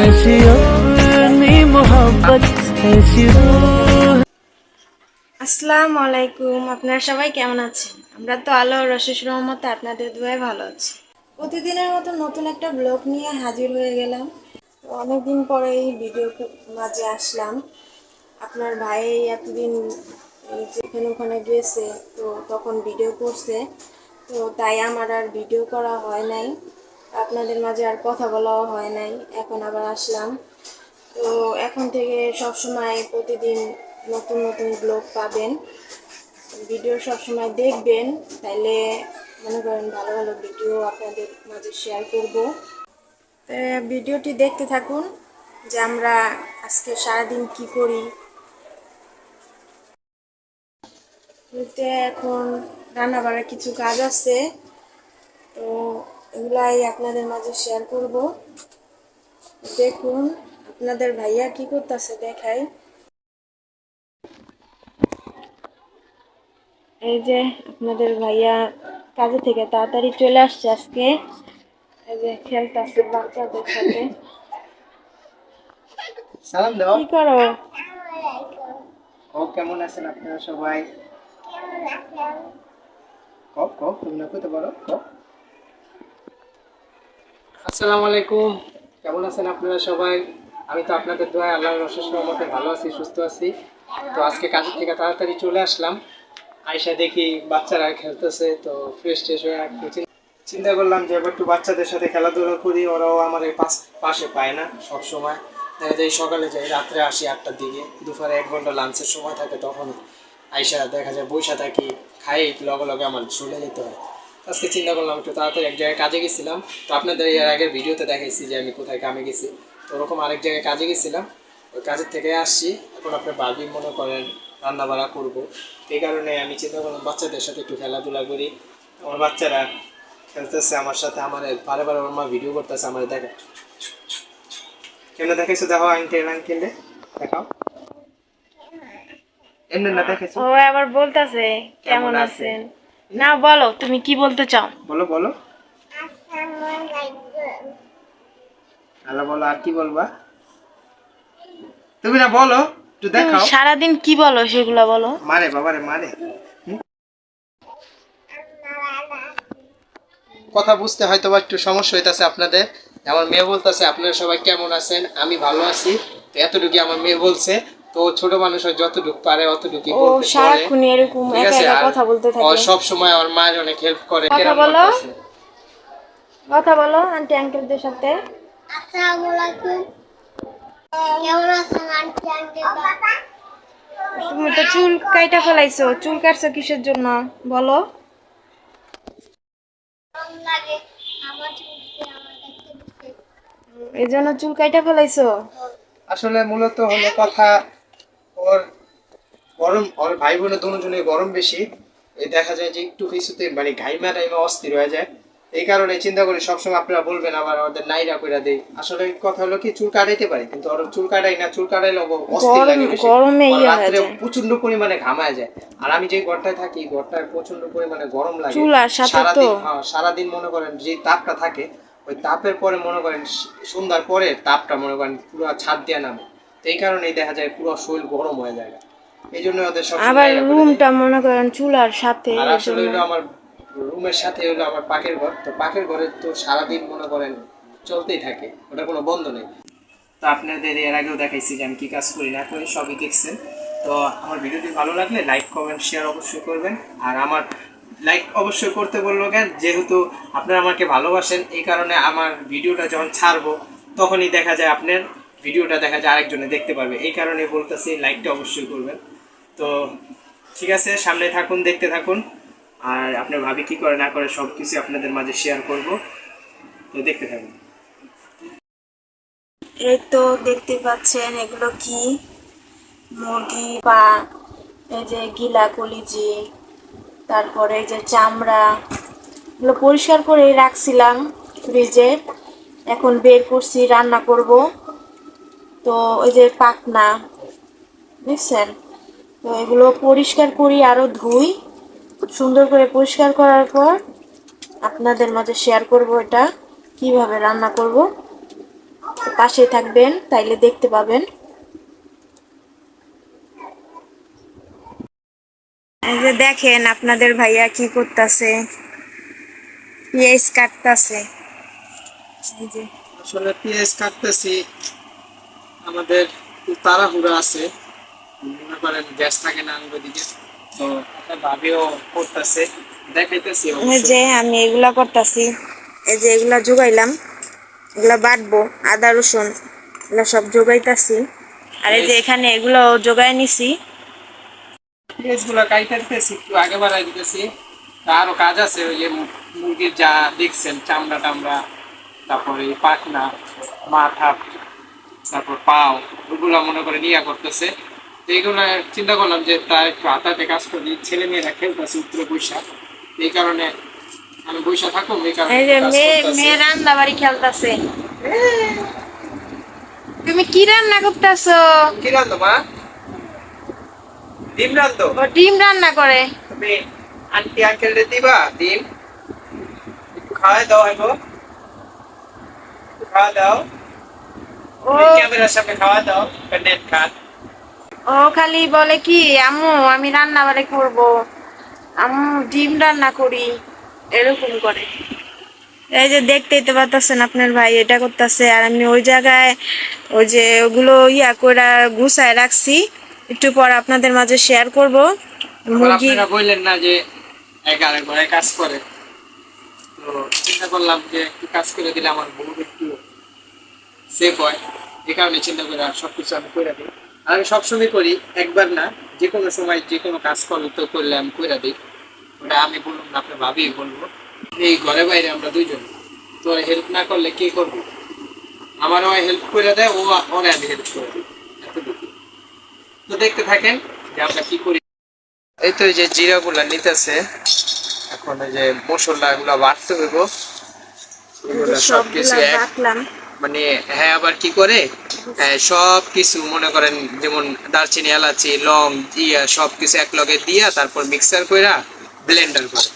ऐसी अपनी मोहब्बत ऐसी रूह আসসালামু আলাইকুম আপনারা সবাই কেমন আছেন আমরা তো আলো রশেষ রহমতে আপনাদের দুয়ায় ভালো আছি প্রতিদিনের মতো নতুন একটা ব্লগ নিয়ে হাজির হয়ে গেলাম তো অনেকদিন পরে এই ভিডিও মাঝে আসলাম আপনার ভাই এতদিন এই যেখানে ওখানে গেছে তো তখন ভিডিও করছে তো তাই আমার আর ভিডিও করা হয় নাই আপনাদের মাঝে আর কথা বলাও হয় নাই, এখন আবার আসলাম। তো এখন থেকে সব সময় প্রতিদিন নতুন নতুন ব্লগ পাবেন ভিডিও সব সময় দেখবেন, তাইলে মনে করেন ভালো ভালো ভিডিও আপনাদের মাঝে শেয়ার করব। ভিডিওটি দেখতে থাকুন যে আমরা আজকে সারাদিন কি করি। এখন রান্না কিছু কাজ আছে, তো এগুলাই আপনাদের মাঝে শেয়ার করব। দেখুন আপনাদের ভাইয়া কি করতেছে দেখাই। এই যে আপনাদের ভাইয়া কাজে থেকে তাড়াতাড়ি চলে আসছে আজকে। এই যে খেলতেছে বাচ্চাদের সাথে। সালাম দাও। কি করো? ও কেমন আছেন আপনারা সবাই? কক কক তুমি না কইতে পারো? কক আসসালামু আলাইকুম। কেমন আছেন আপনারা সবাই? আমি তো আপনাদের দোয়ায় আল্লাহর অশেষ ভালো আছি, সুস্থ আছি। তো আজকে কাজের থেকে তাড়াতাড়ি চলে আসলাম। আয়সা দেখি বাচ্চারা খেলতেছে, তো ফ্রেশ ট্রেশ হয়ে একটু চিন- চিন্তা করলাম যে একটু বাচ্চাদের সাথে খেলাধুলা করি, ওরাও আমার এই পাশ পায় না সব সময় দেখা যায় সকালে যাই, রাত্রে আসি আটটার দিকে। দুপুরে এক ঘণ্টা লাঞ্চের সময় থাকে তখন আইসা দেখা যায় বৈশা থাকি, খাই, লগে লগে আমার চলে যেতে হয়। আজকে চিন্তা করলাম একটু তাড়াতাড়ি এক জায়গায় কাজে গেছিলাম। তো আপনাদের এর আগের ভিডিওতে দেখাইছি যে আমি কোথায় কামে গেছি। তো ওরকম আরেক জায়গায় কাজে গেছিলাম। ওই কাজের থেকে আসছি। এখন আপনার ভাবি মনে করেন রান্না বাড়া করব। এই কারণে আমি চিন্তা করলাম বাচ্চাদের সাথে একটু খেলাধুলা করি। আমার বাচ্চারা খেলতেছে আমার সাথে আমার বারে বারে ওর মা ভিডিও করতেছে আমার দেখা। কেমনে দেখাইছো? দেখো আঙ্কেল আঙ্কেলে দেখাও। এমনি না দেখাইছো? ও আবার বলতেছে কেমন আছেন? না বলো তুমি কি বলতে চাও? বলো বলো। হ্যালো বলো আর কি বলবা? তুমি না বলো একটু দেখাও। সারাদিন কি বলো সেগুলো বলো? মারে বাবারে মারে। কথা বুঝতে হয়তো বা একটু সমস্যা হইতাছে আপনাদের। আমার মেয়ে বলতেছে আপনারা সবাই কেমন আছেন? আমি ভালো আছি। তো এতটুকু আমার মেয়ে বলছে। তো ছোট মানুষ হয় যতটুকু পারে অতটুকুই ও সারাক্ষণ এরকম একা একা কথা বলতে ও থাকে। সব সময় আমার মায়ের অনেক হেল্প করে। কথা বলো। কথা বলো আন্টি আঙ্কেলদের সাথে। আসসালামু আলাইকুম কেমন আছেন আন্টি আন্টি তুমি তো চুল কাইটা ফেলাইছো চুল কাটছো কিসের জন্য? বলো। গরম লাগে আমার চুলকে আমার দেখতে দিচ্ছে এই জন্য চুল কাইটা ফেলাইছো? আসলে মূলত হলো কথা গরম ওর ভাই বোনের দুজনে গরম বেশি। এই দেখা যায় যে একটু কিছুতে মানে ঘাইমা টাইমা অস্থির হয়ে যায়। এই কারণে চিন্তা করি সবসময় আপনারা বলবেন আবার ওদের নাইরা কইরা দেই। আসলে কথা হলো কি চুল কাটাইতে পারি কিন্তু ওর চুল কাটাই না চুল কাটাইলে ও অস্থির লাগে গরমে ইয়ে হয়ে রাত্রে প্রচণ্ড পরিমাণে ঘামায় যায়। আর আমি যে ঘরটায় থাকি ঘরটায় প্রচণ্ড পরিমাণে গরম লাগে। চুল আর সাথে সারাদিন তো। হ্যাঁ, সারাদিন মনে করেন যে তাপটা থাকে ওই তাপের পরে মনে করেন সন্ধ্যার পরে তাপটা মনে করেন পুরো ছাদ দিয়ে নামে। তো এই কারণেই দেখা যায় পুরো শরীর গরম হয়ে যায়। আবার রুমটা মনে করেন চুলার সাথে আসলে আমার রুমের সাথে হলো আমার পাকের ঘর। তো পাকের ঘরে তো সারাদিন মনে করেন চলতেই থাকে ওটা কোনো বন্ধ নেই। তো আপনাদের এর আগেও দেখাইছি যে আমি কি কাজ করি না করি সবই দেখছেন। তো আমার ভিডিওটি ভালো লাগলে লাইক কমেন্ট শেয়ার অবশ্যই করবেন। আর আমার লাইক অবশ্যই করতে বলব কেন? যেহেতু আপনারা আমাকে ভালোবাসেন এই কারণে আমার ভিডিওটা যখন ছাড়বো তখনই দেখা যায় আপনার ভিডিওটা দেখা যায় আরেকজনে দেখতে পারবে। এই কারণে বলতেছি লাইকটা অবশ্যই করবেন। তো ঠিক আছে, সামনে থাকুন, দেখতে থাকুন। আর আপনার ভাবি কি করে না করে সব কিছু আপনাদের মাঝে শেয়ার করব। তো দেখতে থাকুন। এই তো দেখতে পাচ্ছেন এগুলো কি? মুরগি পা এই যে গিলা কলিজি, তারপরে এই যে চামড়া, এগুলো পরিষ্কার করে রাখছিলাম ফ্রিজে এখন বের করছি, রান্না করব। তো ওই যে পাকনা বুঝছেন তো এগুলো পরিষ্কার করি আরও ধুই। সুন্দর করে পরিষ্কার করার পর আপনাদের মাঝে শেয়ার করব এটা, কীভাবে রান্না করব। পাশে থাকবেন, তাইলে দেখতে পাবেন। এই যে দেখেন আপনাদের ভাইয়া কি করতেছে। পেঁয়াজ কাটতাছে। এই যে। আসলে পেঁয়াজ কাটতেছি, আমাদের তাড়াহুড়া আছে। করেন গ্যাস থাকে না আমাদের দিকে। তো ভাবিও করতেছে দেখাইতেছি যে আমি এগুলা করতেছি এই যে এগুলা জোগাইলাম এগুলা বাটবো আদা রসুন এগুলা সব জোগাইতাছি। আর এই যে এখানে এগুলো জোগাই নিছি। পেঁয়াজগুলো কাইতে একটু আগে বাড়াই দিতেছি। আরও কাজ আছে ওই যে মুরগির যা দেখছেন চামড়া টামড়া তারপরে পাখনা মাথা তারপর পাও ওগুলো মনে করে নিয়া করতেছে। এইগুলো চিন্তা করলাম যে তার একটু হাতাতে কাজ করি ছেলে মেয়েরা খেলতেছে উত্তরে বৈশাখ। এই কারণে আমি বৈশা থাকুম এই কারণে এই যে মেয়ে মেয়ে রান্না বাড়ি খেলতাছে। তুমি কি রান্না করতেছো? কি রান্ধো মা? ডিম রান্ধো? ও ডিম রান্না করে। তুমি আন্টি আঙ্কেল রে দিবা ডিম? একটু খাওয়াই দাও এগো খাওয়া দাও। ও। ক্যামেরার সামনে খাওয়া দাও নেট খান ও খালি বলে কি আম্মু আমি রান্না বাড়ি করব। আম্মু ডিম রান্না করি। এরকম করে। এই যে দেখতেই তো পারতেছেন আপনার ভাই এটা করতেছে। আর আমি ওই জায়গায় ওই যে ওগুলো ইয়া করে গুছায় রাখছি। একটু পর আপনাদের মাঝে শেয়ার করব। মুরগি আপনারা বললেন না যে এক আরেক ঘরে কাজ করে। তো চিন্তা করলাম যে একটু কাজ করে দিলে আমার বউ একটু সেফ হয়। এই কারণে চিন্তা করে আর সবকিছু আমি করে দিই। আর আমি সবসময় করি একবার না যে কোনো সময় যে কোনো কাজ করলে তো করলে আমি করে দিই। ওটা আমি বললাম না আপনার ভাবি বলব। এই ঘরে বাইরে আমরা দুইজন। তো হেল্প না করলে কে করব? আমার ওই হেল্প করে দেয় ও ওরে আমি হেল্প করে দিই। এতটুকু। তো দেখতে থাকেন যে আমরা কি করি। এই তো এই যে জিরাগুলা নিতেছে এখন এই যে মশলা গুলা বাড়তে হইব। এগুলা সবকিছু সবগুলা রাখলাম। মানে হ্যাঁ আবার কি করে? সব কিছু মনে করেন যেমন দারচিনি, এলাচি, লং, ইয়া সব কিছু এক লগে দিয়া তারপর মিক্সার কইরা ব্লেন্ডার করে।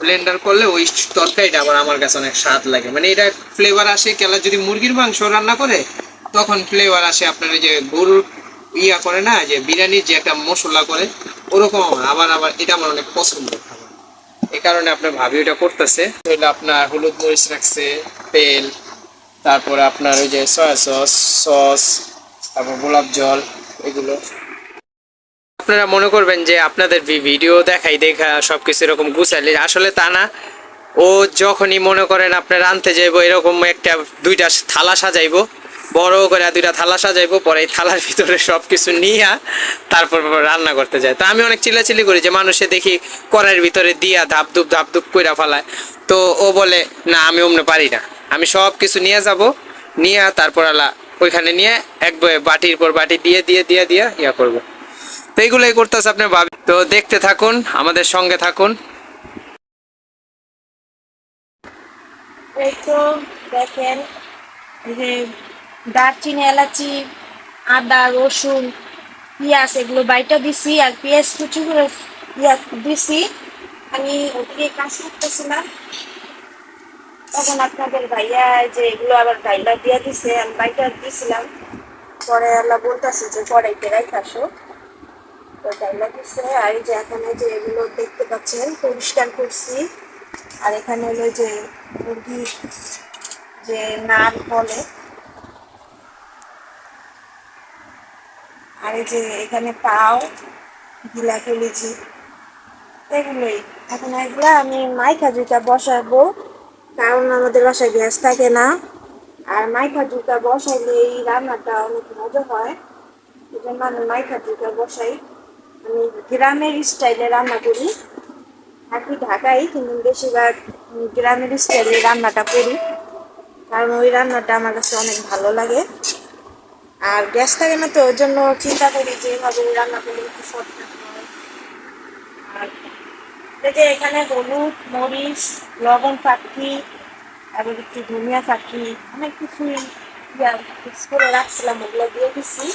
ব্লেন্ডার করলে ওই তরকারিটা আবার আমার কাছে অনেক স্বাদ লাগে। মানে এটা ফ্লেভার আসে কেলা যদি মুরগির মাংস রান্না করে, তখন ফ্লেভার আসে আপনার ওই যে গরুর ইয়া করে না, যে বিরিয়ানির যে একটা মশলা করে, ওরকম আমার। আবার আবার এটা আমার অনেক পছন্দ খাবার। এই কারণে আপনার ভাবি ওটা করতেছে। আপনার হলুদ মরিচ রাখছে, তেল তারপরে আপনার ওই যে সয়া সস সস তারপর গোলাপ জল, এগুলো। আপনারা মনে করবেন যে আপনাদের ভিডিও দেখাই দেখা সব কিছু এরকম গুছাইলে, আসলে তা না। ও যখনই মনে করেন আপনার আনতে যাইবো, এরকম একটা দুইটা থালা সাজাইবো বড় করে দুইটা থালা সাজাইবো, পরে এই থালার ভিতরে সবকিছু নিয়ে তারপর রান্না করতে যায়। তো আমি অনেক চিল্লাচিল্লি করি যে মানুষে দেখি কড়াইয়ের ভিতরে দিয়া ধাপ ধুপ ধাপ ধুপ কইরা ফেলায়। তো ও বলে, না, আমি অমনে পারি না। আমি সব কিছু নিয়ে যাব, নিয়ে তারপর আলা ওইখানে নিয়ে এক বাটির পর বাটি দিয়ে দিয়ে দিয়ে দিয়ে ইয়া করব। তো এইগুলোই করতেছে আপনি ভাবি। তো দেখতে থাকুন, আমাদের সঙ্গে থাকুন। দেখেন দারচিনি, এলাচি, আদা, রসুন, পেঁয়াজ এগুলো বাইটা দিছি আর পেঁয়াজ কুচি করে ইয়া দিছি। আমি ওদিকে কাজ করতেছিলাম। তখন আপনাদের ভাইয়া যে এগুলো আবার বাইলা দিয়ে দিছে, আমি বাইটা দিছিলাম। পরে আল্লাহ বলতেছে যে কড়াইতে রাইখাসো তো ডাইলা দিছে আর এই যে এখানে যে এগুলো দেখতে পাচ্ছেন, পরিষ্কার করছি। আর এখানে হলো যে মুরগির যে নার বলে আর এই যে এখানে পাও গিলা কলিজি এগুলোই। এখন এগুলো আমি মাইখা জুতা বসাবো, কারণ আমাদের বাসায় গ্যাস থাকে না। আর মাইখা জুতা বসাইলে এই রান্নাটা অনেক মজা হয়। এই জন্য আমি মাইখা জুতা বসাই। আমি গ্রামের স্টাইলে রান্না করি। থাকি ঢাকাই, কিন্তু বেশিরভাগ গ্রামের স্টাইলে রান্নাটা করি। কারণ ওই রান্নাটা আমার কাছে অনেক ভালো লাগে। আর গ্যাস থাকে না তো ওই জন্য চিন্তা করি যে এভাবে রান্না করলে একটু শর্টকাট হয় আর যে এখানে হলুদ মরিচ লবণ পাখি তারপর একটু ধনিয়া পাখি অনেক কিছু ইয়া mix করে রাখছিলাম ওগুলো দিয়ে দিচ্ছি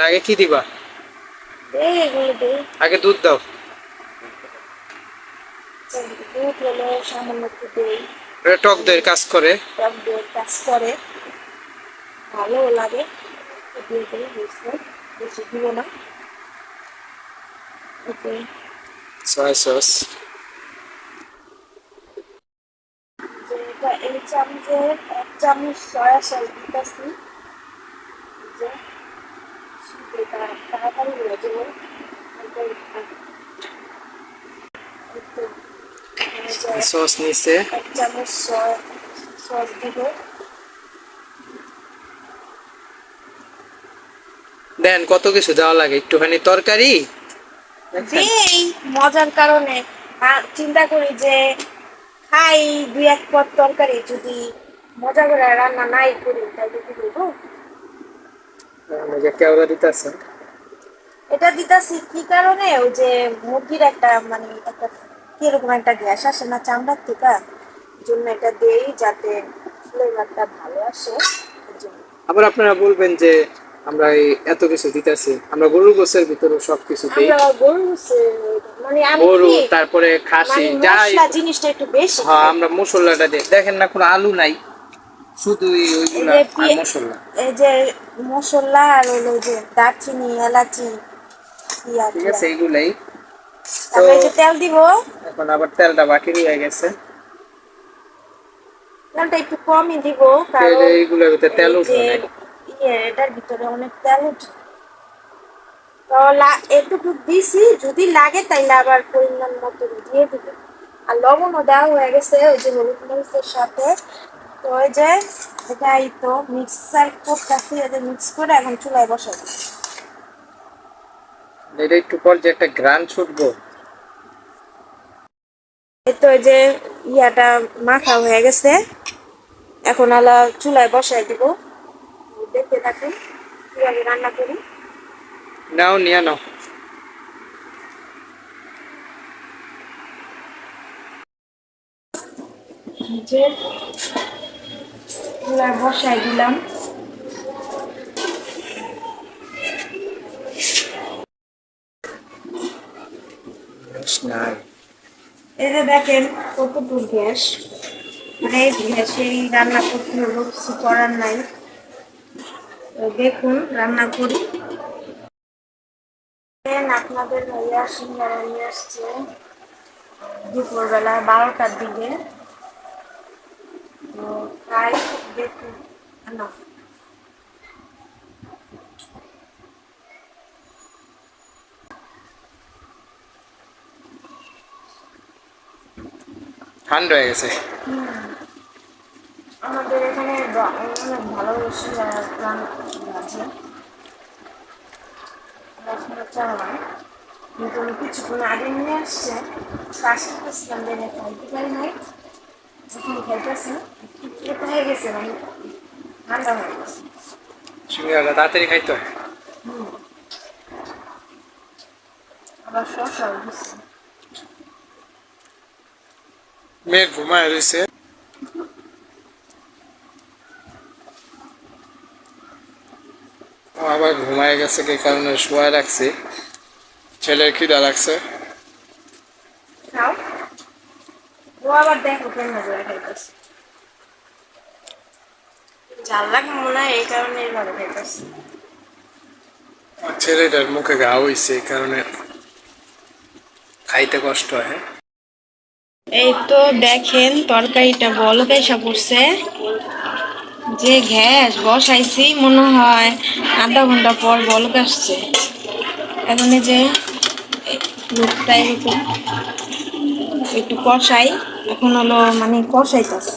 আগে কি দিবা? আগে দুধ দাও। দুধ হলো সামান্য একটু দেই। এটা টক দইয়ের কাজ করে। টক কাজ করে। ভালো লাগে। বেশি দিব না। সয়া সস এই চামচের এক চামচ সয়া সস দিতেছি। যে তাড়াতাড়ি হয়ে যাবে এটাই একটু এই যে সস নিচে এক চামচ সস দিব। দেন কত কিছু দেওয়া লাগে? একটুখানি তরকারি? এই মজার কারণে। চিন্তা করি যে খাই দুই এক পদ তরকারি যদি মজা করে রান্না নাই করি তাহলে কি করব? যে কেওড়া দিতেছে। এটা দিতাছি কি কারণে? ওই যে মুরগির একটা মানে একটা কীরকম একটা গ্যাস আসে না চামড়ার থেকে। জন্য এটা দেই যাতে ফ্লেভারটা ভালো আসে। আবার আপনারা বলবেন যে আমরা এই এত কিছু দিতেছি। আমরা গরুর গোছের ভিতরে সবকিছু দিই। গরু মানে আমি গরু তারপরে খাসি মানে যাই জিনিসটা একটু বেশি হ্যাঁ আমরা মশলাটা দিই। দেখেন না কোনো আলু নাই। শুধু এই ওইগুলা মশলা। এই যে মশলা আর হলো যে দারচিনি এলাচি ঠিক আছে এইগুলাই। এই যে তেল দিব। এখন আবার তেলটা বাকি রয়ে গেছে। তেলটা একটু কমই দিব কারণ এইগুলোর ভিতরে তেল উঠবে না ইয়ে এটার ভিতরে অনেক তেল উঠে তো এটুকু দিছি যদি লাগে তাইলে আবার পরিমাণ মতো দিয়ে দিব। আর লবণও দেওয়া হয়ে গেছে ওই যে হলুদ মরিচের সাথে। তো ওই যে এটাই তো মিক্সার করতেছি এটা মিক্স করে এখন চুলায় বসাবো। এটা একটু পর যে একটা গ্রান ছুটবো। এই তো এই যে ইয়াটা মাখা হয়ে গেছে। এখন আলা চুলায় বসাই দিব। দেখতে থাকুন কীভাবে রান্না করি। নাও নিয়ে নাও। চুলায় বসাই দিলাম। নাই। এই যে দেখেন কতটুকু গ্যাস। মানে গ্যাসেই রান্না করতে হলো, কিছু করার নাই। দেখুন, রান্না করি। আপনাদের ভাইয়া সিঙ্গারা নিয়ে আসছে। দুপুরবেলা বারোটার দিকে। তো তাই দেখুন ঠান্ডা হয়ে গেছে। আমাদের এখানে অনেক ভালো প্রাণ আছে। রসমালাই কিন্তু আমি কিছুক্ষণ আগে নিয়ে আসছে। পাশে করছিলাম দেখে খাইতে পারি নাই। যখন খাইতেছে হয়ে গেছে মানে ঠান্ডা হয়ে গেছে। সিঙ্গারা তাড়াতাড়ি খাইতে হয়। আবার শসাও দিচ্ছে মেয়ে ঘুমায় রয়েছে আবার ঘুমায় গেছে কি কারণে শোয়া রাখছি ছেলের খিদা লাগছে ছেলেটার মুখে ঘা হইছে এই কারণে খাইতে কষ্ট হয় এই তো দেখেন তরকারিটা বলক এসে পড়ছে যে গ্যাস বসাইছি, মনে হয় আধা ঘণ্টা পর বলক আসছে এখন যে লোকটা এরকম একটু কষাই, এখন হলো মানে কষাইতেছে।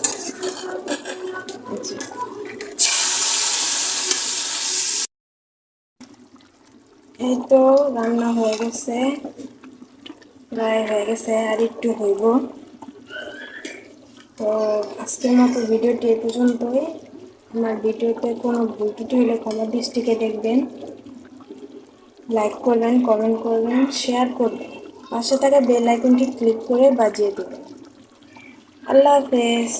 এই তো রান্না হয়ে গেছে। প্রায় হয়ে গেছে, আর একটু হইব। তো আজকের মতো ভিডিওটি এ পর্যন্তই। আমার ভিডিওতে কোনো ভুল ত্রুটি হলে ক্ষমা দৃষ্টিকে দেখবেন। লাইক করবেন, কমেন্ট করবেন, শেয়ার করবেন। পাশে থাকা বেল আইকনটি ক্লিক করে বাজিয়ে দেবেন। আল্লাহ হাফেজ।